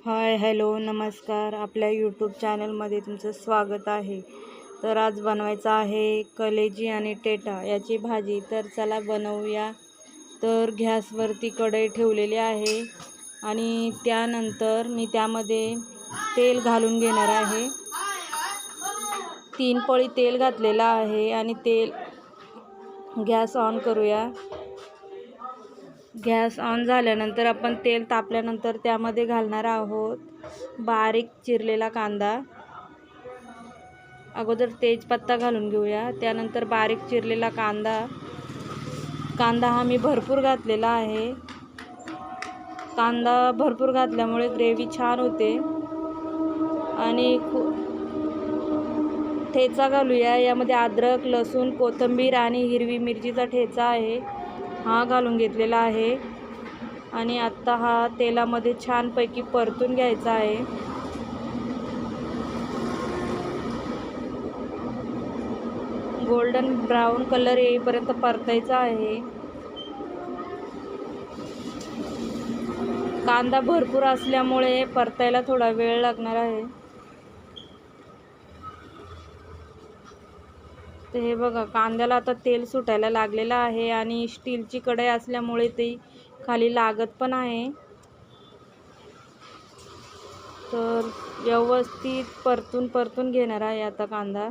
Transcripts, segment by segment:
Hi hello नमस्कार. आपल्या YouTube चॅनलमध्ये तुमचं स्वागत आहे. तर आज बनवायचं आहे कलेजी आणि टेटा याची भाजी. तर चला बनवूया. तर गॅसवरती कढई ठेवलेली आहे आणि त्यानंतर मी त्यामध्ये तेल घालून घेणार आहे. तीन पळी तेल घातलेलं आहे आणि तेल गॅस ऑन करूया. गॅस ऑन झाल्यानंतर आपण तेल तापल्यानंतर त्यामध्ये घालणार आहोत बारीक चिरलेला कांदा. अगोदर तेजपत्ता घालून घेऊया. त्यानंतर बारीक चिरलेला कांदा. कांदा हा मी भरपूर घातलेला आहे. कांदा भरपूर घातल्यामुळे ग्रेव्ही छान होते. आणि खू ठेचा घालूया. यामध्ये अद्रक लसूण कोथिंबीर आणि हिरवी मिरचीचा ठेचा आहे. हा घालून घेतलेला आहे. आणि आत्ता हा तेलामध्ये छानपैकी परतून घ्यायचा आहे. गोल्डन ब्राऊन कलर येईपर्यंत परतायचा आहे. कांदा भरपूर असल्यामुळे परतायला थोडा वेळ लागणार आहे. तर हे बघा कांद्याला आता तेल सुटायला लागलेलं आहे आणि स्टीलची कढई असल्यामुळे ती खाली लागत पण आहे. तर व्यवस्थित परतून परतून घेणार आहे आता कांदा.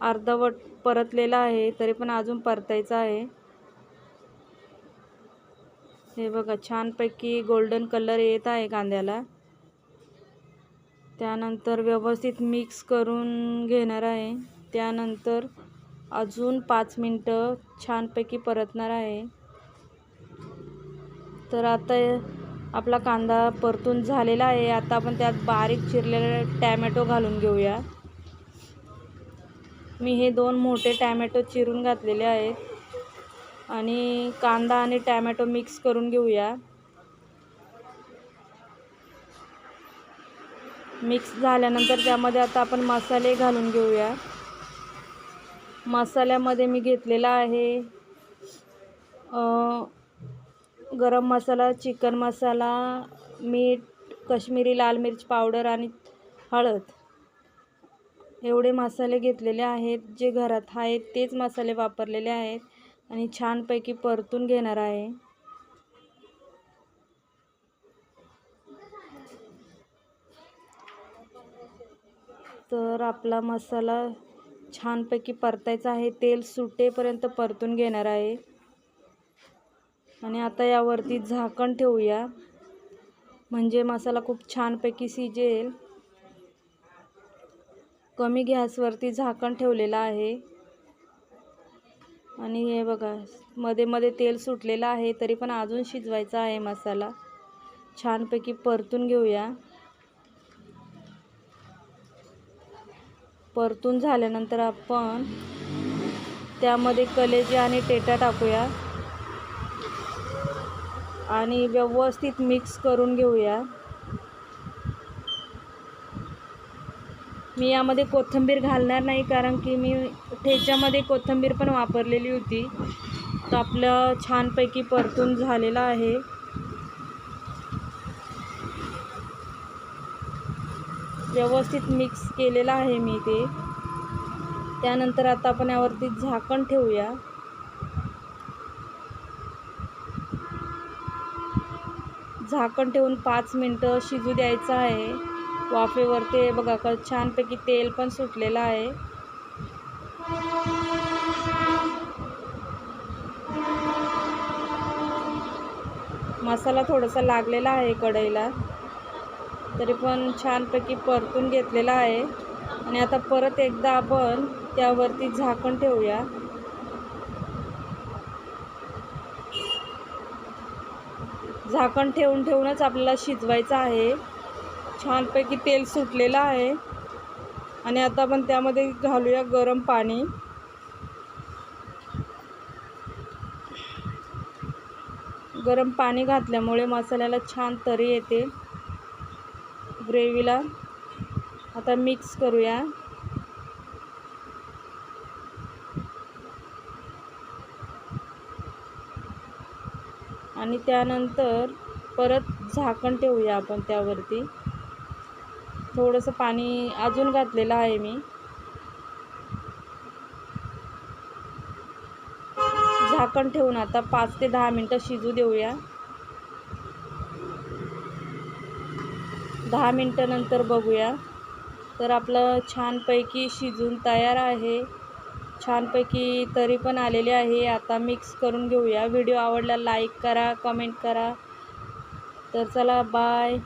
अर्धवट परतलेला आहे तरी पण अजून परतायचा आहे. हे बघा छानपैकी गोल्डन कलर येत आहे कांद्याला. त्यानंतर व्यवस्थित मिक्स करून घेणार आहे. त्यानंतर अजून पाच मिनटं छानपैकी परतणार आहे. तर आता आपला कांदा परतून झालेला आहे. आता आपण त्यात बारीक चिरलेले टॅमॅटो घालून घेऊया. मी हे दोन मोठे टॅमॅटो चिरून घातलेले आहेत. आणि कांदा आणि टॅमॅटो मिक्स करून घेऊया. मिक्स झाल्यानंतर त्यामध्ये आता आपण मसाले घालून घेऊया. मसाल्यामध्ये मी घेतलेला आहे. गरम मसाला चिकन मसाला मीठ कश्मीरी लाल मिरची पावडर आणि हळद. एवढे मसाले घेतलेले आहेत. जे घरात आहेत तेच मसाले वापरलेले आहेत आणि छानपैकी परतून घेणार आहे. तर आपला मसाला छानपैकी परतायचं आहे. तेल सुटेपर्यंत परतून घेणार आहे. आणि आता यावरती झाकण ठेवूया. म्हणजे मसाला खूप छानपैकी शिजेल. कमी गॅसवरती झाकण ठेवलेलं आहे. आणि हे बघा मध्ये मध्ये तेल सुटलेलं आहे तरी पण अजून शिजवायचा आहे मसाला. छानपैकी परतून घेऊया. परतून झाल्यानंतर आपण त्यामध्ये कलेजी आणि टेटा टाकूया. आणि व्यवस्थित मिक्स करून घेऊया. मी यामध्ये कोथिंबीर घालणार नाही कारण की मी ठेच्यामध्ये कोथिंबीर पण वापरलेली होती. तर आपलं छानपैकी परतून झालेलं आहे. व्यवस्थित मिक्स केलेलं आहे मी ते. त्यानंतर आता आपण यावरती झाकण ठेवूया. झाकण ठेवून पाच मिनटं शिजू द्यायचं आहे. वाफेवरती बघा का छानपैकी तेल पण सुटलेलं आहे. मसाला थोडासा लागलेला आहे कढईला. तरी पण छानपैकी परतून घेतलेला आहे. आणि आता परत एकदा आपण त्यावरती झाकण ठेवूया. झाकण ठेवून ठेवूनच आपल्याला शिजवायचं आहे. छानपैकी तेल सुटलेलं आहे. आणि आता आपण त्यामध्ये घालूया गरम पाणी. गरम पाणी घातल्यामुळे मसाल्याला छान तरी येते. ग्रेव्हीला. आता मिक्स करूया. आणि त्यानंतर परत झाकण ठेवूया आपण त्यावरती. थोडंसं पाणी अजून घातलेलं आहे मी. झाकण ठेवून आता पाच ते दहा मिनटं शिजू देऊया. दहा मिनटानंतर बघूया. तर आपलं छानपैकी शिजून तयार आहे. छानपैकी तरी पण आलेले आहे. आता मिक्स करून घेऊया. व्हिडिओ आवडला लाईक करा कमेंट करा. तर चला बाय